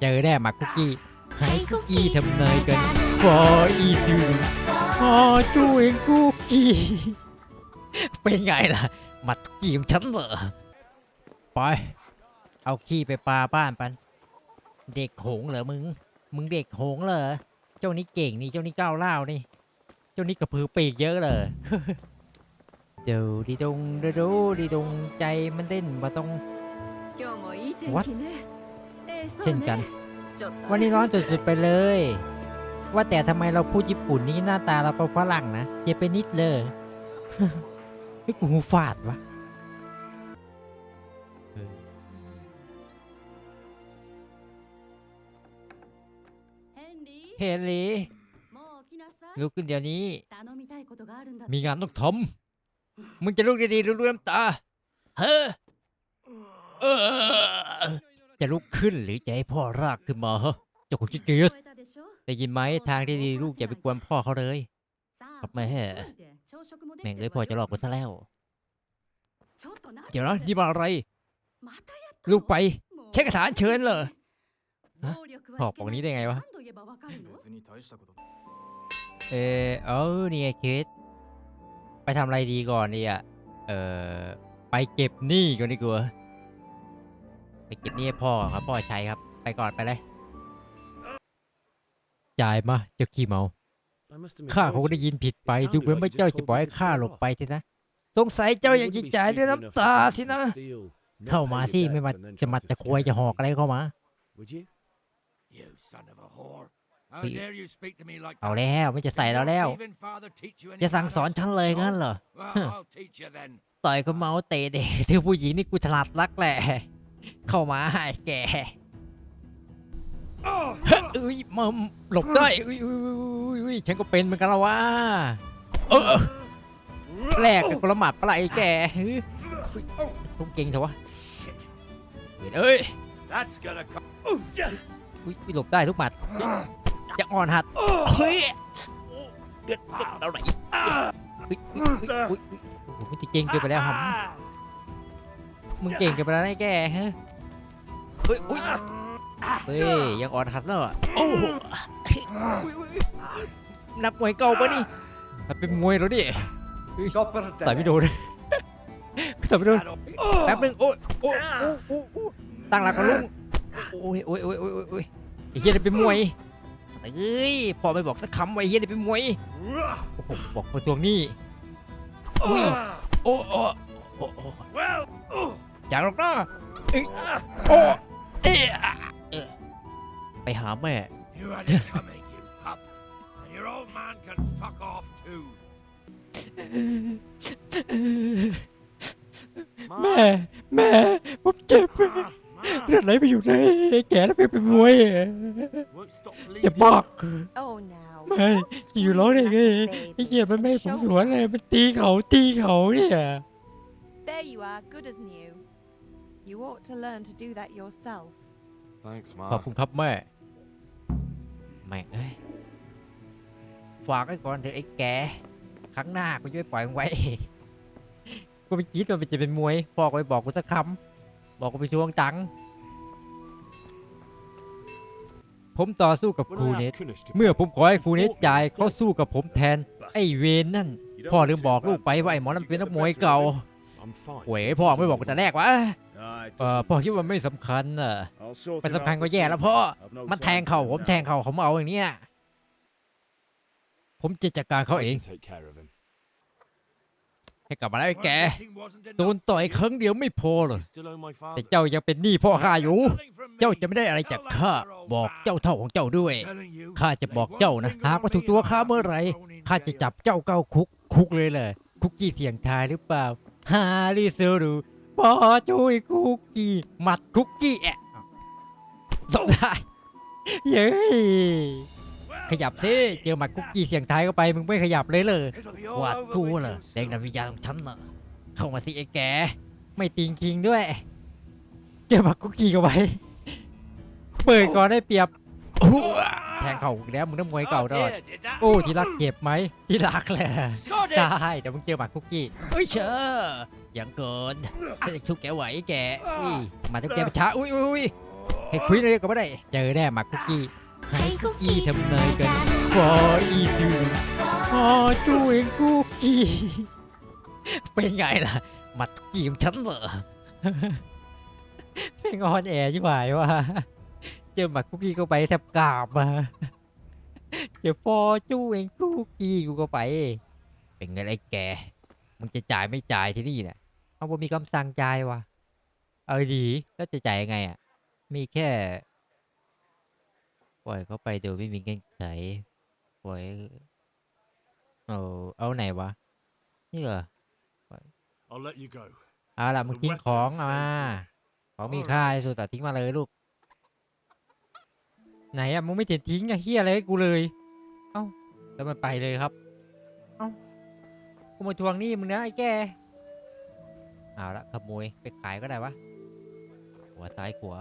เจอแน่หมักคุกกี้ให้คุกกี้ทำเนยกันฟออีดูฟอจูเองคุกกี้เป็นไงล่ะหมักคุกกี้ของฉันเหรอไปเอาขี้ไปปลาบ้านปัน เด็กโหงเหรอมึง มึงเด็กโหงเหรอเจ้านี่เก่งนี่เจ้านี่ก้าวเล่าวนี่ เจ้านี่กระพือปีกเยอะเลยเดี๋ยวดีดงเดี๋ยวดูดีดงใจมันเต้นมาตรง今日 เช่นกัน วันนี้ร้อนสุดๆไปเลย ว่าแต่ทำไมเราพูดญี่ปุ่นนี้หน้าตาเราก็ฝรั่งนะเยเปนิดเลยไอ้กูหูฝาดวะเฮลีลุกขึ้นเดี๋ยวนี้ มีงานต้องทำมึงจะลุกดีๆลุกน้ำตา เฮ้อ จะลุกขึ้นหรือจะให้พ่อรากขึ้นมาฮะเจ้าคนขี้เกียจได้ยินไหมทางที่ดีลูกอย่าไปกวนพ่อเขาเลยกลับมาแห่แม่งเอ้ยพ่อจะหลอกกูซะแล้ว เดี๋ยวนะนี่มาอะไร ลูกไปใช้กระถานเชิญเหรอหอบของนี้ได้ไงวะ เออเออนี่ยคิดไปทำอะไรดีก่อนเนี่ยเออไปเก็บหนี้ก่อนดีกว่า ไปเก็บหนี้ให้พ่อครับพ่อใช้ครับ ไปก่อนไปเลย จ่ายมาเจ้าขี้เมา ข้าคงได้ยินผิดไปดูเหมือนว่าเจ้าจะบอกให้ข้าหลบไปสินะ สงสัยเจ้าอยากจะจ่ายด้วยน้ำตาสินะ เข้ามาสิไม่ว่าจะมัดจะควยจะหอกอะไรเข้ามา You son of a whore. How Thì- dare you speak to me like เอา that? แล้วไม่จะใส่เราแล้ว Even father teach you any จะสั่งสอน manners? ฉันเลยงั้นเหรอ Well, I'll teach you then. ต่อยก็เมาเตะเด็กถือผู้หญิงนี่กูถนัดรักแหละ เข้ามาไอ้แกเฮ้ยเอ้ยมาหลบได้อุ้ยอุ้ยอุ้ยอุ้ยฉันก็เป็นเหมือนกันละวะเออแลกกับกระหมัดปะไรแกเฮ้ยอุ๊ยต้องเก่งเถอะวะ Shit. เอ้ย That's gonna come. อุ้ยหลบได้ทุกหมัดจะอ่อนหัดเฮ้ยเลือดเลือดอะไรอุ้ยอุ้ยอุ้ยอุ้ยโอ้โหมันจะเก่งเกินไปแล้วครับ มึงเก่งเกินไปแล้วนะไอ้แกฮะเฮ้ยอุ้ยเฮ้ยยังอ่อนหัดแล้วอะโอ้โหอุ๊ยอุ๊ยนักมวยเก่าปะนี่ถ้าเป็นมวยแล้วดิต่อยไม่โดนต่อยไม่โดนแป๊บนึงโอ้ยโอ้ยโอ้ยโอ้ยโอ้ยตั้งหลักกันลุงโอ้ยโอ้ยโอ้ยโอ้ยโอ้ยโอ้ยไอ้เฮียได้เป็นมวยเอ้ยพอไม่บอกสักคำว่าไอ้เฮียได้เป็นมวยโอ้โหบอกมาทวงหนี่อุ้ยโอ้โอ้โอ้โอ้ Well, อยากหรอกนะเอ้ยโอ้เอ้ยเอ้ยไปหาแม่ you had it coming, you pup. And your old man can fuck off too. แม่ แม่ผมเจ็บ Ma, เลือดไหลไปอยู่ในแก่แล้วไปเป็นมวย won't stop จะ bleeding. บอก Oh, now. ไม่ don't อยู่ร้องได้ไง scream ไอ้ like เหี้ย baby. มันไม่ให้ผม Show สวนเลยมันตีเขาตีเขาเนี่ย There you are, good as new. You ought to learn to do that yourself. Thanks, ขอบ Ma. คุณครับแม่ แม่งเอ้ยฝากไว้ก่อนเถอะไอ้แกครั้งหน้ากูจะไม่ปล่อยมึงไว้ กูไม่คิดว่ามันจะเป็นมวยพ่อก็ไปบอกกูสักคำบอกกูไปทวงตังค์ผมต่อสู้กับครูเนตเมื่อผมขอให้ครูเนตจ่ายเขาสู้กับผมแทน ไอ้เวนนั่นพ่อลืมบอกลูกไปว่าไอ้หมอนั่นเป็นนักมวยเก่าเว้ยพ่อไม่บอกกูแต่แรกวะ เออพ่อคิดว่าไม่สำคัญน่ะไม่สำคัญก็แย่แล้วพ่อมันแทงเข่าผมแทงเข่าผมเอาอย่างเนี้ยผมจะจัดการเขาเองให้กลับมาแล้วไอ้แก Well, nothing wasn't โดน enough ต่อย for you. ครั้งเดียวไม่พอหรอกแต่แต่เจ้ายังเป็นหนี้พ่อข้าอยู่ Nothing from me. เจ้าจะไม่ได้อะไรจากข้าบอกเจ้าเท่าของเจ้าด้วย Telling you, ข้าจะบอก lay เจ้า one นะ finger หาก on ว่าถูก me ตัว and ข้า I'll เมื่อไหร be thrown in ข้าจะ jail. จับเจ้าเข้าคุกคุกเลยเลยคุกกี้เสียงทายหรือเปล่าฮาริซูรุ ปอจุยคุกกี้หมัดคุกกี้แอะต้องได้เย้ยขยับสิเจอหมัดคุกกี้เสียงทายเข้าไปมึงไม่ขยับเลยเลย It'll be all วาด over กู with เหรอ you แดงดำวิญญาณของฉันเหรอเข้ามาสิไอ้แกไม่ติงคิงด้วย เจอหมักคุกกี้เข้าไปเปิดก่อนได้เปรียบอู้แทงเข่าอีกแล้วมึงน้ำมวยเก่า Oh ดอด dear, did that โอ้ที่รักเจ็บไหมที่รักแหละ Sod it! ใช่เดี๋ยวมึงเจอหมักคุกกี้เอ้ยเชอ ยังเกินจะทุกแกไหวแกอุ้ยมาทุกแกไปช้าอุ้ยอุ้ยอุ้ยให้คุยเลยก็ไม่ได้ เจอแน่หมักคุกกี้ให้คุกกี้ทำเนยกันฟออีดูฟอจูเองคุกกี้เป็นไงล่ะหมักคุกกี้ของฉันเหรอเป็นออนแอร์ยี่หวายว่าเจอหมักคุกกี้เข้าไปแทบกราบมาเจอฟอจูเองคุกกี้กูก็ไป เป็นไงไอ้แกมึงจะจ่ายไม่จ่ายที่นี่เนี่ย เอาบ่มีคำสั่งจ่ายวะเอาดีแล้วจะจ่ายยังไงอะ มีแค่ ปล่อยเขาไปโดยไม่มีเงื่อนไข ปล่อย เอาเอาไหนวะ นี่เหรอ I'll let you go. เอาล่ะมึงทิ้งของเอามา ของมีค่าที่สุดแต่ทิ้งมาเลยลูก ไหนอะมึงไม่เห็นทิ้งอะเฮียอะไรให้กูเลย เอ้า แล้วมันไปเลยครับ เอ้า กูมาทวงหนี้มึงนะไอ้แก เอาละขโมยไปขายก็ได้วะหัวซ้ายขวา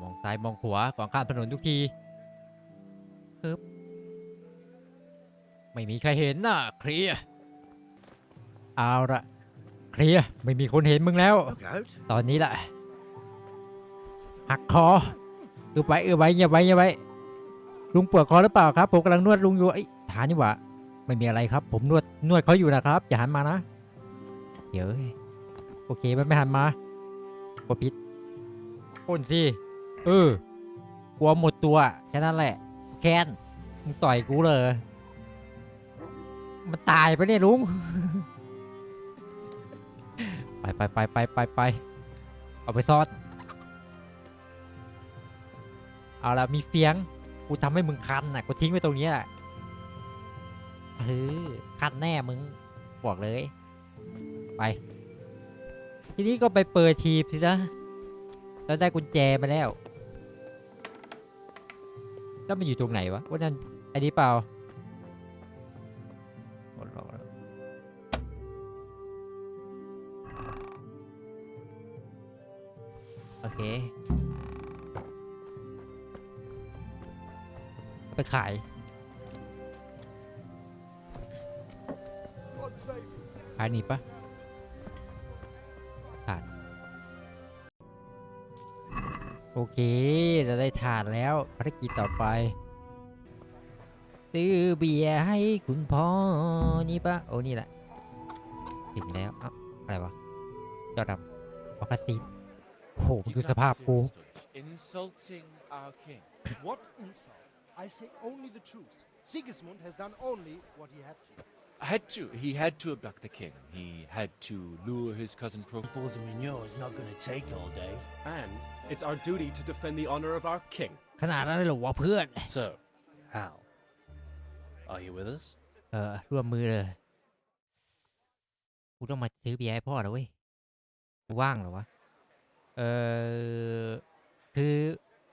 มองซ้ายมองขวาก่อนข้ามถนนทุกทีปึ๊บไม่มีใครเห็นน่ะเคลียร์เอาละเคลียร์ไม่มีคนเห็นมึงแล้ว Look out. ตอนนี้แหละหักคอเออไว้เออไว้เงียบไว้เงียบไว้ลุงปวดคอหรือเปล่าครับ ผมกำลังนวดลุงอยู่ไอ้ยฐานนี่หว่าไม่มีอะไรครับ ผมนวดนวดเขาอยู่นะครับ อย่าหันมานะ เดี๋ยวโอเคมันไม่หันมากดพิษพ่นสิเออกลัวหมดตัวแค่นั้นแหละ แค้นมึงต่อยกูเลยมันตายไปเนี่ยลุงไปไปไปไปไปไปเอาไปซอสเอาละมีเฟียงกูทำให้มึงคันน่ะกูทิ้งไว้ตรงนี้แหละเฮ้ยคันแน่มึงบอกเลย ไป ทีนี้ก็ไปเปิดทีบสินะแล้วได้กุญแจมาแล้ว แล้วมันอยู่ตรงไหนวะว่านั่นไอ้นี้เปล่าหมดแล้วโอเค ไปขายขายหนี่ปะ โอเค เราได้ถานแล้วภารกิจต่อไป ซื้อเบียร์ให้คุณพ่อ นี่ปะโอ้นี่แหละ ถึงแล้วเอ้าอะไรวะจอดำออกซิโอ้โหมึงดูสภาพกู Insulting our king. What insult? I say only the truth. Sigismund has done only what he had to. Had to. He had to abduct the king. He had to lure his cousin Pro. Fools and Mignot is not going to take all day. And it's our duty to defend the honor of our king. ขนาดนั้นเลยเหรอวะเพื่อน So, how? Are you with us? เออร่วมมือเลยกูต้องมาซื้อเบียร์ให้พ่อแล้วเว้ยกูว่างเหรอวะ เออคือ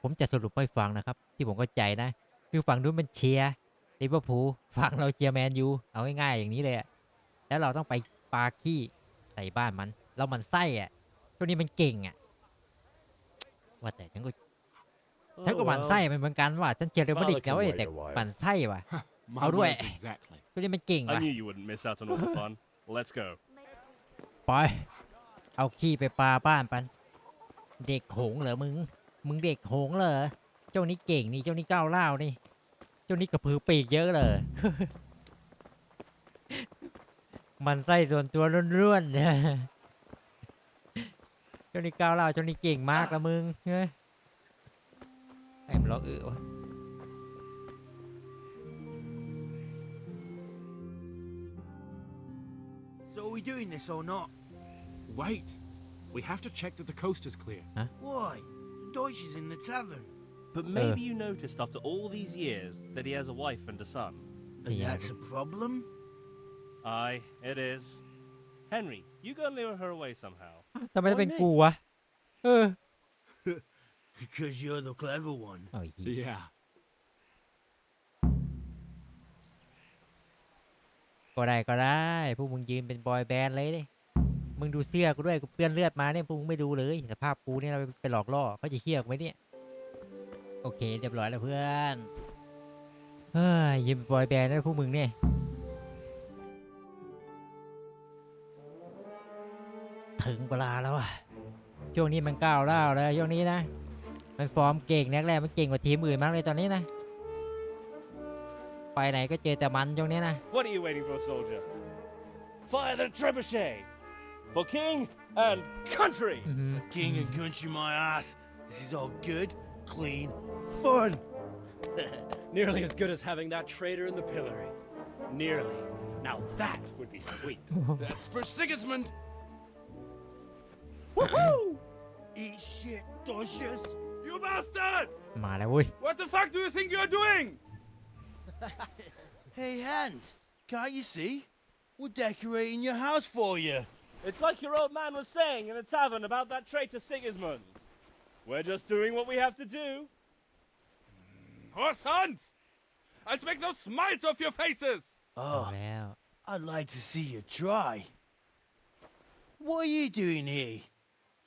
ผมจะสรุปให้ฟังนะครับ ที่ผมเข้าใจนะ คือฝั่งนู้นมันเชียร์ ลิเวอร์พูลฝั่งเราเชียร์แมนยูเอาง่ายๆอย่างนี้เลยอะแล้วเราต้องไปปาขี้ใส่บ้านมันแล้วมันไส้อะช่วงนี้มันเก่งอะว่าแต่ฉันก็ฉันก็หมันไส้มันเหมือนกันว่าฉันเชียร์เรอัลมาดริดนะเว้ยแต่หมันไส้ว่ะ My How do I- words exactly. ช่วงนี้มันเก่ง I ว่ะ knew you wouldn't miss out on all the fun. Let's go. ไปเอาขี้ไปปาบ้านปัน เด็กโหงเหรอมึง มึงเด็กโหงเหรอ เจ้านี้เก่งนี่ เจ้านี้ก้าวเล่าวนี่ เจ้านี้กระพือปีกเยอะเลย มันไส้ส่วนตัวร่วนๆเนี่ยเจ้านี้ก้าวเล่าวเจ้านี้เก่งมากละมึงเฮ้ยไอ้มันร้องเออวะ So are we doing this or not? Wait. We have to check that the coast is clear. Why? The Deutsch is in the tavern. But maybe you noticed after all these years that he has a wife and a son. And Yeah. that's a problem? Aye, it is. Henry, you go and lure her away somehow. ทำไมต้องเป็นกูวะ เออ Because you're the clever one. เอาอีก Yeah. ก็ได้ก็ได้ พวกมึงยืนเป็นบอยแบนด์เลยดิ มึงดูเสื้อกูด้วย กูเปื้อนเลือดมาเนี่ย พวกมึงไม่ดูเลย สภาพกูเนี่ยเราไปหลอกล่อเขาจะเชื่อกูไหมเนี่ย โอเค เรียบร้อยแล้วเพื่อนเฮ้ยยืนเป็นบอยแบนด์แล้วพวกมึงเนี่ยถึงเวลาแล้วอะช่วงนี้มันก้าวร้าวแล้วช่วงนี้นะ มันฟอร์มเก่งนักแรกมันเก่งกว่าทีมอื่นมากเลยตอนนี้นะ ไปไหนก็เจอแต่มันช่วงนี้นะ What are you waiting for, soldier? Fire the trebuchet! For king and country! อื้อหือ King and country, my ass. This is all good, clean, fun. Nearly as good as having that traitor in the pillory. Nearly. Now that would be sweet. That's for Sigismund. Eat shit, dodgers. You bastards! มาแล้วเว้ย What the fuck do you think you're doing? Hey, Hans, can't you see? We're decorating your house for you. It's like your old man was saying in the tavern about that traitor Sigismund. We're just doing what we have to do. Horse sons! I'll make those smiles off your faces! เอา Oh, แล้ว I'd like to see you try. What are you doing here,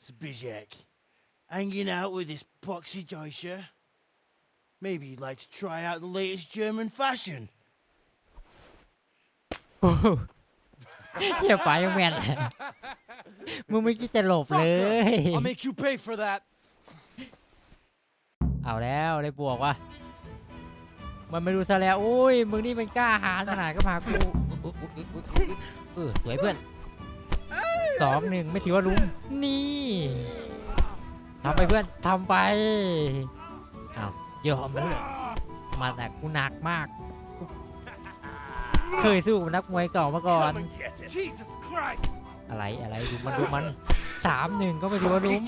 Zbizek? Hanging out with this poxy Deutscher? Maybe you'd like to try out the latest German fashion. โอ้โหเฮียไปยังแมนเลยมึงไม่คิดจะหลบเลย I'll make you pay for that. เอาแล้วได้บวกว่ะมันไม่รู้ซะแล้วโอ้ยมึงนี่มันกล้าหาญขนาดก็มากูเออสวยเพื่อนสองหนึ่งไม่ถือว่าลุ้มนี่ทำไปเพื่อนทำไปเอายอมเลยมาแต่กูหนักมาก เคยสู้นักมวยเก่ามาก่อน อะไรอะไรดูมันดูมันสามหนึ่งก็ไม่ถือว่าลุ้ม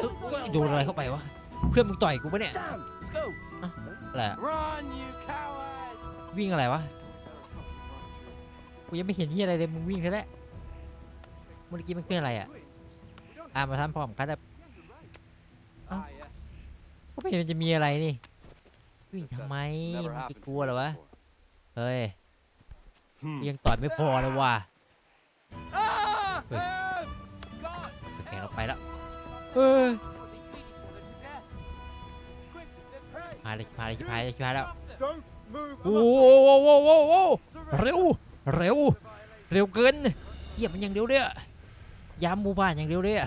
เอ้ยเอ้ยโดนอะไรเข้าไปวะ เพื่อนมึงต่อยกูปะเนี่ย Damn! Let's go! อะไรอะ Run, you coward! วิ่งอะไรวะ กูยังไม่เห็นที่อะไรเลยมึงวิ่งซะแล้วเมื่อกี้มันคืออะไรอะอ่ามาทำพร้อมกันแต่เอ้าก็ไม่เห็นมันจะมีอะไรนี่ วิ่งทำไมมึงจะกลัวเหรอวะ เฮ้ย Hmm. ยังต่อยไม่พอเลยว่ะ Ah! Wait. Help! God! แกเราไปแล้ว เฮ้ยมาเลยมาเลยมาเลยมาแล้ว Don't move! โอ้โหโอ้โหโอ้โหเร็วเร็วเร็วเกินเหยียบมันอย่างเดียวเนี่ยยามหมู่บ้านอย่างเดียวเนี่ย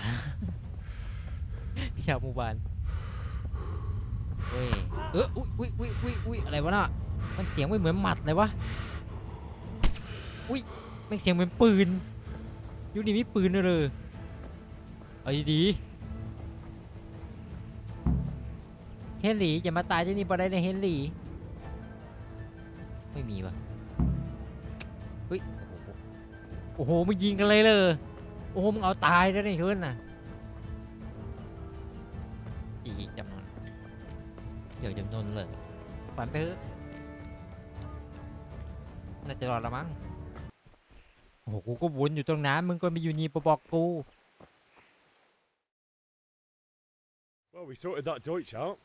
ยามหมู่บ้านเฮ้ยเอออุ้ยอุ้ยอุ้ยอุ้ยอุ้ยอะไรวะน่ะมันเสียงไม่เหมือนหมัดเลยวะอุ้ยไม่งเสียงเหมือนปืนยุคนี้มีปืนด้วยเลยเอาดีๆ เฮนรี่อย่ามาตายที่นี่ปะได้เลยเฮนรี่ไม่มีวะเฮ้ยโอ้โหมึงยิงกันเลยเลยโอ้โหมึงเอาตายแล้วนี่ขึ้นน่ะอีจำนวนเดี๋ยวจำนวนเลยฝันไปเถอะน่าจะรอดละมั้งโอ้โหกูก็วนอยู่ตรงนั้นมึงก็ไปอยู่นี่ปบอกกู Well, we sorted that Deutsch out.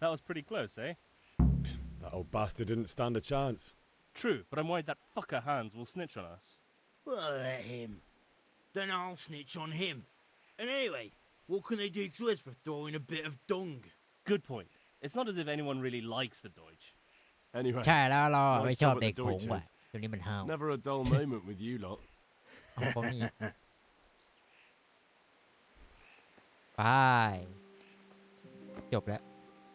That was pretty close, eh? That old bastard didn't stand a chance. True, but I'm worried that fucker Hans will snitch on us. Well, let him. Then I'll snitch on him. And anyway, what can they do to us for throwing a bit of dung? Good point. It's not as if anyone really likes the Deutsch. Anyway, ใช่แล้วเรา Nice ไม่ชอบ job at เด็ก the ผงว่ะ Deutsches. ตัวนี้มันห้าว never a dull moment with you lot. เอาเขามีไป จบแล้ว